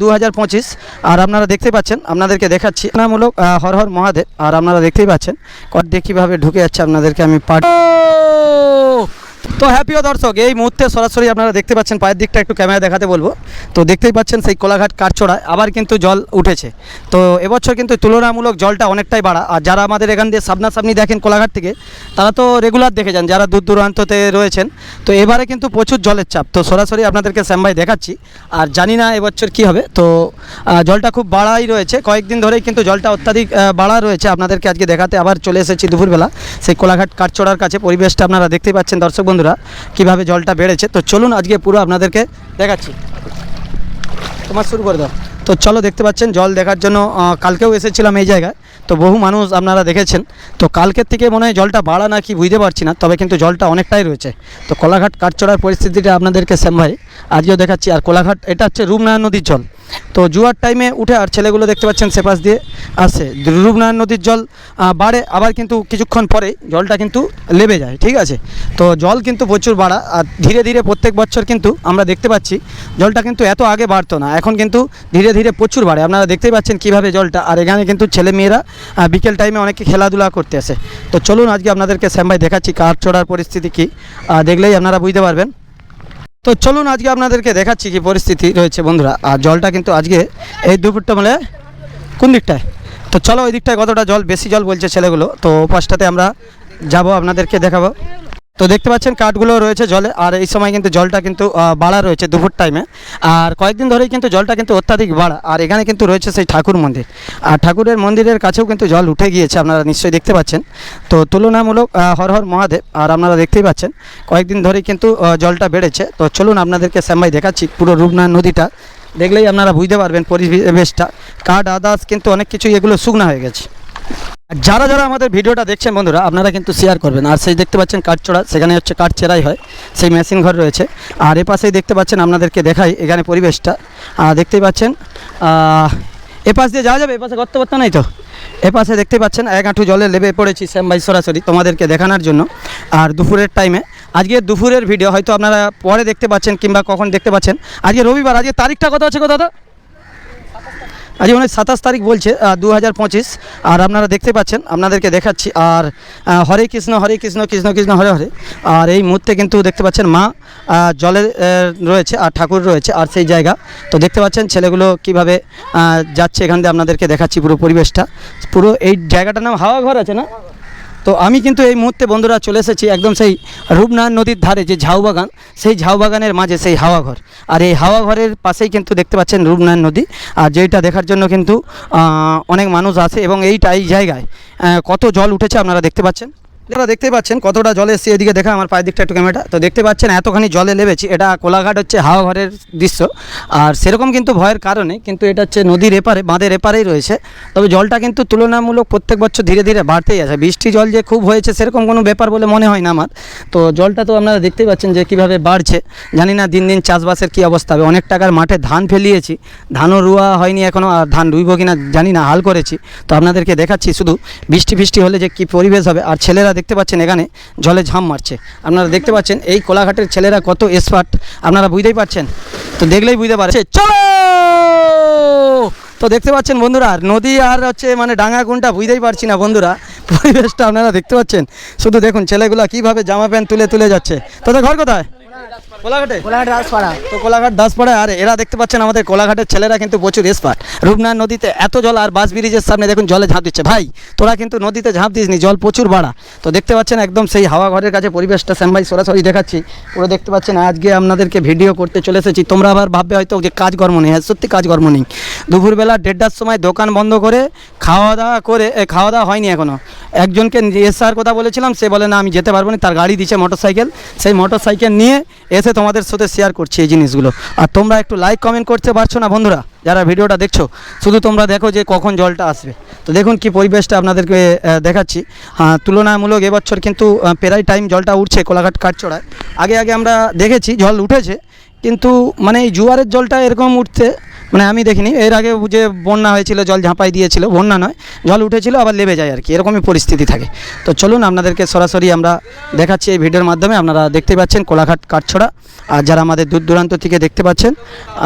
দু হাজার পঁচিশ। আর আপনারা দেখতে পাচ্ছেন, আপনাদেরকে দেখাচ্ছি। নামূলক হর হর মহাদেব। আর আপনারা দেখতেই পাচ্ছেন কর দিয়ে কীভাবে ঢুকে যাচ্ছে আপনাদেরকে আমি পাঠ তো হ্যাপিও দর্শক, এই মুহূর্তে সরাসরি আপনারা দেখতে পাচ্ছেন, পায়ের দিকটা একটু ক্যামেরা দেখাতে বলব। তো দেখতেই পাচ্ছেন সেই কোলাঘাট কাঠচড়ায় আবার কিন্তু জল উঠেছে। তো এবছর কিন্তু তুলনামূলক জলটা অনেকটাই বাড়া। আর যারা আমাদের এখান দিয়ে সামনাসামনি দেখেন কোলাঘাট থেকে, তারা তো রেগুলার দেখে যান, যারা দূর দূরান্ততে রয়েছেন। তো এবারে কিন্তু প্রচুর জলের চাপ। তো সরাসরি আপনাদেরকে শ্যামভাই দেখাচ্ছি। আর জানি না এবছর কি হবে। তো জলটা খুব বাড়াই রয়েছে। কয়েকদিন ধরেই কিন্তু জলটা অত্যাধিক বাড়া রয়েছে। আপনাদেরকে আজকে দেখাতে আবার চলে এসেছি দুপুরবেলা। সেই কোলাঘাট কাঠচড়ার কাছে পরিবেশটা আপনারা দেখতেই পাচ্ছেন। দর্শক বন্ধুরা, কীভাবে জলটা বেড়েছে? তো চলুন আজকে পুরো আপনাদেরকে দেখাচ্ছি। তোমার শুরু করে দাও। তো চলো দেখতে পাচ্ছেন, জল দেখার জন্য কালকেও এসেছিলাম এই জায়গায়। তো বহু মানুষ আপনারা দেখেছেন। তো কালকের থেকে মনে হয় জলটা বাড়া না কি বুঝতে পারছি না, তবে কিন্তু জলটা অনেকটাই রয়েছে। তো কোলাঘাট কাঠচড়ার পরিস্থিতিটা আপনাদেরকে শ্যাম ভাই, আজকেও দেখাচ্ছি। আর কোলাঘাট, এটা হচ্ছে রূপনারায়ণ নদীর জল। তো জুয়ার টাইমে উঠে আর ছেলেগুলো দেখতে পাচ্ছেন সেপাশ দিয়ে আসে। রূপনারায়ণ নদীর জল বাড়ে, আবার কিন্তু কিছুক্ষণ পরে জলটা কিন্তু লেবে যায়, ঠিক আছে? তো জল কিন্তু প্রচুর বাড়া, আর ধীরে ধীরে প্রত্যেক বছর কিন্তু আমরা দেখতে পাচ্ছি জলটা কিন্তু এত আগে বাড়তো না, এখন কিন্তু ধীরে ধীরে প্রচুর বাড়ে। আপনারা দেখতেই পাচ্ছেন কীভাবে জলটা, আর এখানে কিন্তু ছেলে মেয়েরা বিকেল টাইমে অনেকে খেলাধুলা করতে আসে। তো চলুন আজকে আপনাদেরকে শ্যামভাই দেখাচ্ছি, কাঠ চড়ার পরিস্থিতি কী দেখলেই আপনারা বুঝতে পারবেন। তো চলুন আজকে আপনাদেরকে দেখাচ্ছি কি পরিস্থিতি রয়েছে বন্ধুরা। আর জলটা কিন্তু আজকে এই দুপুরটা মানে কোন দিকটায়? তো চলো ওই দিকটায় কতটা জল, বেশি জল বলছে ছেলেগুলো। তো ও পাশটাতে আমরা যাব, আপনাদেরকে দেখাবো। তো দেখতে পাচ্ছেন কাঠগুলো রয়েছে জলে, আর এই সময় কিন্তু জলটা কিন্তু বাড়া রয়েছে দুপুর টাইমে আর কয়েকদিন ধরেই কিন্তু জলটা কিন্তু অত্যাধিক বাড়া, আর এখানে কিন্তু রয়েছে সেই ঠাকুর মন্দির। আর ঠাকুরের মন্দিরের কাছেও কিন্তু জল উঠে গিয়েছে, আপনারা নিশ্চয়ই দেখতে পাচ্ছেন। তো তুলনামূলক হর হর মহাদেব, আর আপনারা দেখতেই পাচ্ছেন, কয়েকদিন ধরেই কিন্তু জলটা বেড়েছে। তো চলুন আপনাদেরকে শ্যামবাই দেখাচ্ছি পুরো রূপনারায়ণ নদীটা। দেখলেই আপনারা বুঝতে পারবেন পরিবেশটা। কাঠ, আদার্স কিন্তু অনেক কিছুই এগুলো শুকনা হয়ে গেছে। যারা যারা আমাদের ভিডিওটা দেখছেন বন্ধুরা, আপনারা কিন্তু শেয়ার করবেন। আর সেই দেখতে পাচ্ছেন কাঠচড়া সেখানে হচ্ছে কাঠ চেরাই হয়, সেই মেশিন ঘর রয়েছে। আর এ পাশেই দেখতে পাচ্ছেন আপনাদেরকে দেখাই এখানে পরিবেশটা। আর দেখতেই পাচ্ছেন এ পাশ দিয়ে যাওয়া যাবে, এ পাশে গর্ত করতে নাই তো? এ পাশে দেখতে পাচ্ছেন, এক আঁটু জলে লেবে পড়েছি শ্যাম ভাই সরাসরি তোমাদেরকে দেখানোর জন্য। আর দুপুরের টাইমে আজকে দুপুরের ভিডিও হয়তো আপনারা পরে দেখতে পাচ্ছেন কিংবা কখন দেখতে পাচ্ছেন। আজকে রবিবার, আজকে তারিখটা কত আছে গো দাদা? আজ মানে সাতাশ তারিখ বলছে দু হাজার পঁচিশ। আর আপনারা দেখতে পাচ্ছেন, আপনাদেরকে দেখাচ্ছি। আর হরে কৃষ্ণ হরে কৃষ্ণ কৃষ্ণ কৃষ্ণ, হরে হরে। আর এই মুহূর্তে কিন্তু দেখতে পাচ্ছেন মা জলে রয়েছে আর ঠাকুর রয়েছে আর সেই জায়গা। তো দেখতে পাচ্ছেন ছেলেগুলো কীভাবে যাচ্ছে এখান দিয়ে আপনাদেরকে দেখাচ্ছি পুরো পরিবেশটা। পুরো এই জায়গাটার নাম হাওয়া ঘর আছে না? তো আমি কিন্তু এই মুহূর্তে বন্ধুরা চলে এসেছি একদম সেই রূপনারায়ণ নদীর ধারে যে ঝাউ বাগান, সেই ঝাউ বাগানের মাঝে সেই হাওয়াঘর আর এই হাওয়াঘরের পাশেই কিন্তু দেখতে পাচ্ছেন রূপনারায়ণ নদী। আর যেটা দেখার জন্য কিন্তু অনেক মানুষ আছে এবং এইটা এই জায়গায় কত জল উঠেছে আপনারা দেখতে পাচ্ছেন। আপনারা দেখতে পাচ্ছেন কতটা জল এসছে। এদিকে দেখা আমার পায়ের দিকটা একটু ক্যামেরাটা তো দেখতে পাচ্ছেন এতখানি জলে লেবেছি। এটা কোলাঘাট হচ্ছে হাওয়া ঘরের দৃশ্য। আর সেরকম কিন্তু ভয়ের কারণে কিন্তু এটা হচ্ছে নদীর এপারে, বাঁধের এপারেই রয়েছে। তবে জলটা কিন্তু তুলনামূলক প্রত্যেক বছর ধীরে ধীরে বাড়তেই আছে। বৃষ্টি জল যে খুব হয়েছে, সেরকম কোনো ব্যাপার বলে মনে হয় না আমার। তো জলটা তো আপনারা দেখতেই পাচ্ছেন যে কীভাবে বাড়ছে। জানি না দিন দিন চাষবাসের কী অবস্থা হবে। অনেক টাকার মাঠে ধান ফেলিয়েছি। ধানও রুয়া হয়নি এখনও আর ধান রুইব কিনা জানি না, হাল করেছি। তো আপনাদেরকে দেখাচ্ছি শুধু বৃষ্টি ফিষ্টি হলে যে কী পরিবেশ হবে। আর ছেলেরা দেখতে পাচ্ছেন এখানে জলে ঝাঁপ মারছে। আপনারা দেখতে পাচ্ছেন এই কোলাঘাটের ছেলেরা কত এক্সপার্ট আপনারা বুঝতেই পারছেন। তো দেখলেই বুঝতে পারছে। চলো! তো দেখতে পাচ্ছেন বন্ধুরা, নদী আর হচ্ছে মানে ডাঙা কোনটা বুঝতেই পারছি না বন্ধুরা। পরিবেশটা আপনারা দেখতে পাচ্ছেন। শুধু দেখুন ছেলেগুলো কীভাবে জামা প্যান্ট তুলে তুলে যাচ্ছে। তোদের ঘর কোথায়? কোলাঘাটে? কোলাঘাট রাজপাড়া। তো কোলাঘাট দাসপাড়ায় আর এরা দেখতে পাচ্ছেন আমাদের কোলাঘাটের ছেলেরা কিন্তু প্রচুর এক্সপার্ট রূপনারায়ণ নদীতে এত জল আর বাস ব্রিজের সামনে দেখুন জলে ঝাঁপ দিচ্ছে। ভাই তোরা কিন্তু নদীতে ঝাঁপ দিসনি জল প্রচুর বাড়া। তো দেখতে পাচ্ছেন একদম সেই হাওয়া ঘরের কাছে পরিবেশটা শ্যাম ভাই সরাসরি দেখাচ্ছি। পুরো দেখতে পাচ্ছেন আজকে আপনাদেরকে ভিডিও করতে চলে এসেছি। তোমরা আবার ভাববে হয়তো যে কাজকর্ম নেই হ্যাঁ সত্যি কাজকর্ম নেই। দুপুরবেলা দেড়টার সময় দোকান বন্ধ করে খাওয়া দাওয়া করে খাওয়া দাওয়া হয়নি এখনও একজনকে এসার কথা বলেছিলাম, সে বলে, না, আমি যেতে পারব না, তার গাড়ি দিচ্ছে মোটর সাইকেল সেই মোটর সাইকেল নিয়ে এসে তোমাদের সাথে শেয়ার করছি এই জিনিসগুলো। আর তোমরা একটু লাইক কমেন্ট করতে পারছ না বন্ধুরা, যারা ভিডিওটা দেখছ, শুধু তোমরা দেখো যে কখন জলটা আসবে। তো দেখুন কি পরিবেশটা আপনাদেরকে দেখাচ্ছি। হ্যাঁ তুলনামূলক এবছর কিন্তু প্রায় টাইম জলটা উঠছে কোলাঘাট কাঠচড়ায়। আগে আগে আমরা দেখেছি, জল উঠেছে, কিন্তু মানে এই জোয়ারের জলটা এরকম উঠতে মানে আমি দেখিনি। এর আগে যে বন্যা হয়েছিল জল ঝাঁপাই দিয়েছিল বন্যা নয় জল উঠেছিল আবার লেবে যায় আর কি। এরকমই পরিস্থিতি থাকে। তো চলুন আপনাদেরকে সরাসরি আমরা দেখাচ্ছি এই ভিডিওর মাধ্যমে। আপনারা দেখতে পাচ্ছেন কোলাঘাট কাঠছড়া। আর যারা আমাদের দূর দূরান্ত থেকে দেখতে পাচ্ছেন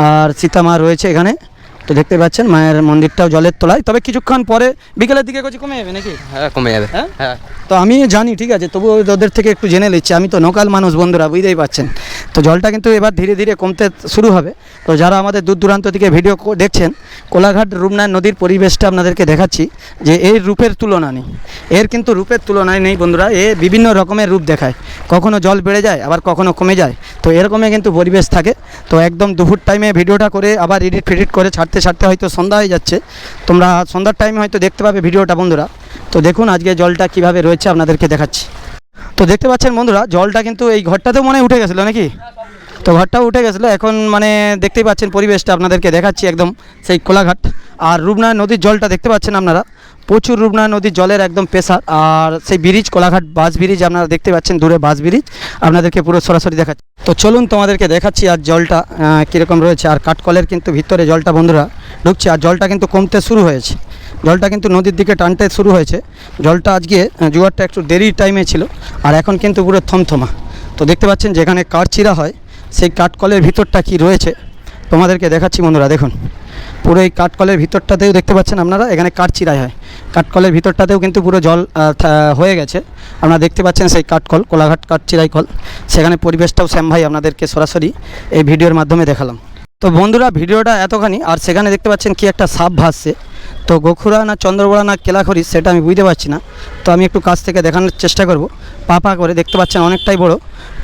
আর সীতামা রয়েছে এখানে তো দেখতে পাচ্ছেন মায়ের মন্দিরটাও জলের তলায়। তবে কিছুক্ষণ পরে বিকেলের দিকে কিছু কমে যাবে নাকি? হ্যাঁ কমে যাবে। হ্যাঁ? হ্যাঁ। তো আমি জানি ঠিক আছে তবু ওদের থেকে একটু জেনে নিচ্ছি। আমি তো নোকাল মানুষ বন্ধুরা বুঝতেই পাচ্ছেন তো জলটা কিন্তু এবার ধীরে ধীরে কমতে শুরু হবে। তো যারা আমাদের দূর দূরান্ত থেকে ভিডিও দেখছেন, কোলাঘাট রূপনারায়ণ নদীর পরিবেশটা আপনাদেরকে দেখাচ্ছি যে এর রূপের তুলনা নেই। এর কিন্তু রূপের তুলনায় নেই বন্ধুরা, এ বিভিন্ন রকমের রূপ দেখায়। কখনো জল বেড়ে যায়, আবার কখনো কমে যায়। তো এরকমই কিন্তু পরিবেশ থাকে। তো একদম দুপুর টাইমে ভিডিওটা করে আবার এডিট ফেডিট করে ছাড়তে ছাড়তে হয়তো সন্ধ্যা হয়ে যাচ্ছে। তোমরা সন্ধ্যার টাইমে হয়তো দেখতে পাবে ভিডিওটা বন্ধুরা। তো দেখুন আজকে জলটা কীভাবে রয়েছে আপনাদেরকে দেখাচ্ছি। তো দেখতে পাচ্ছেন বন্ধুরা, জলটা কিন্তু এই ঘরটাতেও মনে উঠে গেছিল নাকি? তো ঘরটাও উঠে গেছিল, এখন মানে দেখতেই পাচ্ছেন পরিবেশটা আপনাদেরকে দেখাচ্ছি একদম সেই কোলাঘাট। আর রূপনায় নদীর জলটা দেখতে পাচ্ছেন আপনারা। প্রচুর রূপনারায়ণ নদীর জলের একদম পেশা আর সেই ব্রিজ, কোলাঘাট বাস ব্রিজ, আপনারা দেখতে পাচ্ছেন দূরে বাস ব্রিজ, আপনাদেরকে পুরো সরাসরি দেখাচ্ছি। তো চলুন তোমাদেরকে দেখাচ্ছি আর জলটা কীরকম রয়েছে, আর কাঠকলের কিন্তু ভিতরে জলটা বন্ধুরা ঢুকছে, আর জলটা কিন্তু কমতে শুরু হয়েছে। জলটা কিন্তু নদীর দিকে টানতে শুরু হয়েছে। জলটা আজকে জোয়ারটা একটু দেরির টাইমে ছিল, আর এখন কিন্তু পুরো থমথমা। তো দেখতে পাচ্ছেন যেখানে কাঠ চিরা হয়, সেই কাঠকলের ভিতরটা কি রয়েছে, তোমাদেরকে দেখাচ্ছি বন্ধুরা, দেখুন। পুরো এই কাঠকলের ভিতরটাতেও দেখতে পাচ্ছেন আপনারা, এখানে কাঠ চিরাই হয়। কাঠকলের ভিতরটাতেও কিন্তু পুরো জল হয়ে গেছে। আপনারা দেখতে পাচ্ছেন সেই কাঠকল, কোলাঘাট কাঠ চিরাই কল। সেখানে পরিবেশটাও শ্যাম ভাই আপনাদেরকে সরাসরি এই ভিডিওর মাধ্যমে দেখালাম। তো বন্ধুরা, ভিডিওটা এতখানি, আর সেখানে দেখতে পাচ্ছেন কি একটা সাপ ভাসছে। তো গোখুরা না চন্দ্রবড়া না কেলাখড়ি সেটা আমি বুঝতে পারছি না। তো আমি একটু কাছ থেকে দেখানোর চেষ্টা করব। পা পা করে দেখতে পাচ্ছেন অনেকটাই বড়।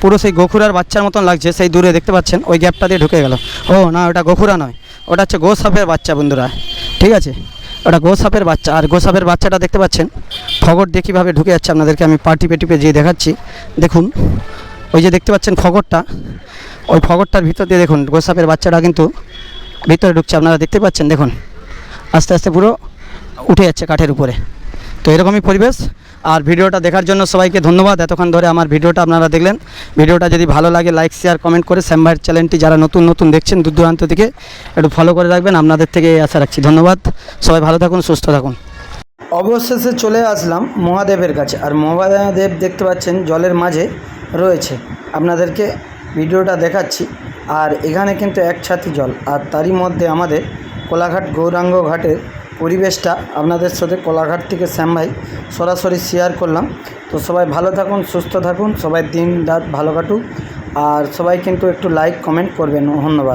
পুরো সেই গোখুরার বাচ্চার মতন লাগছে, সেই দূরে দেখতে পাচ্ছেন, ওই গ্যাপটা দিয়ে ঢুকে গেল। ও না, ওটা গোখুরা নয়, ওটা হচ্ছে গোসাপের বাচ্চা বন্ধুরা। ঠিক আছে? ওটা গোসাপের বাচ্চা। আর গোসাপের বাচ্চাটা দেখতে পাচ্ছেন? ফগর দিয়ে কীভাবে ঢুকে যাচ্ছে আপনাদেরকে আমি পা টিপে টিপে যেয়ে দেখাচ্ছি। দেখুন, ওই যে দেখতে পাচ্ছেন ফগরটা ওই ফগরটার ভিতর দিয়ে দেখুন, গোসাপের বাচ্চাটা কিন্তু ভিতরে ঢুকছে, আপনারা দেখতে পাচ্ছেন? দেখুন। আস্তে আস্তে পুরো উঠে যাচ্ছে কাঠের উপরে। তো এরকমই পরিবেশ। আর ভিডিওটা দেখার জন্য সবাইকে ধন্যবাদ। এতক্ষণ ধরে আমার ভিডিওটা আপনারা দেখলেন। ভিডিওটা যদি ভালো লাগে লাইক শেয়ার কমেন্ট করে শ্যাম ভাইয়ের চ্যানেলটি যারা নতুন নতুন দেখছেন দূর দূরান্ত থেকে, একটু ফলো করে রাখবেন। আপনাদের থেকে আশা রাখছি ধন্যবাদ। সবাই ভালো থাকুন, সুস্থ থাকুন। অবশেষে চলে আসলাম মহাদেবের কাছে। আর মহাদেব দেখতে পাচ্ছেন জলের মাঝে রয়েছে। আপনাদেরকে ভিডিওটা দেখাচ্ছি। আর এখানে কিন্তু এক ছাতি জল। আর তারই মধ্যে আমাদের কোলাঘাট গৌরাঙ্গ ঘাটের পরিবেশটা আপনাদের সাথে কোলাঘাট থেকে শ্যাম ভাই সরাসরি শেয়ার করলাম। তো সবাই ভালো থাকুন, সুস্থ থাকুন, সবাই দিন রাত ভালো কাটুক। আর সবাই কিন্তু একটু লাইক কমেন্ট করবেন। ধন্যবাদ।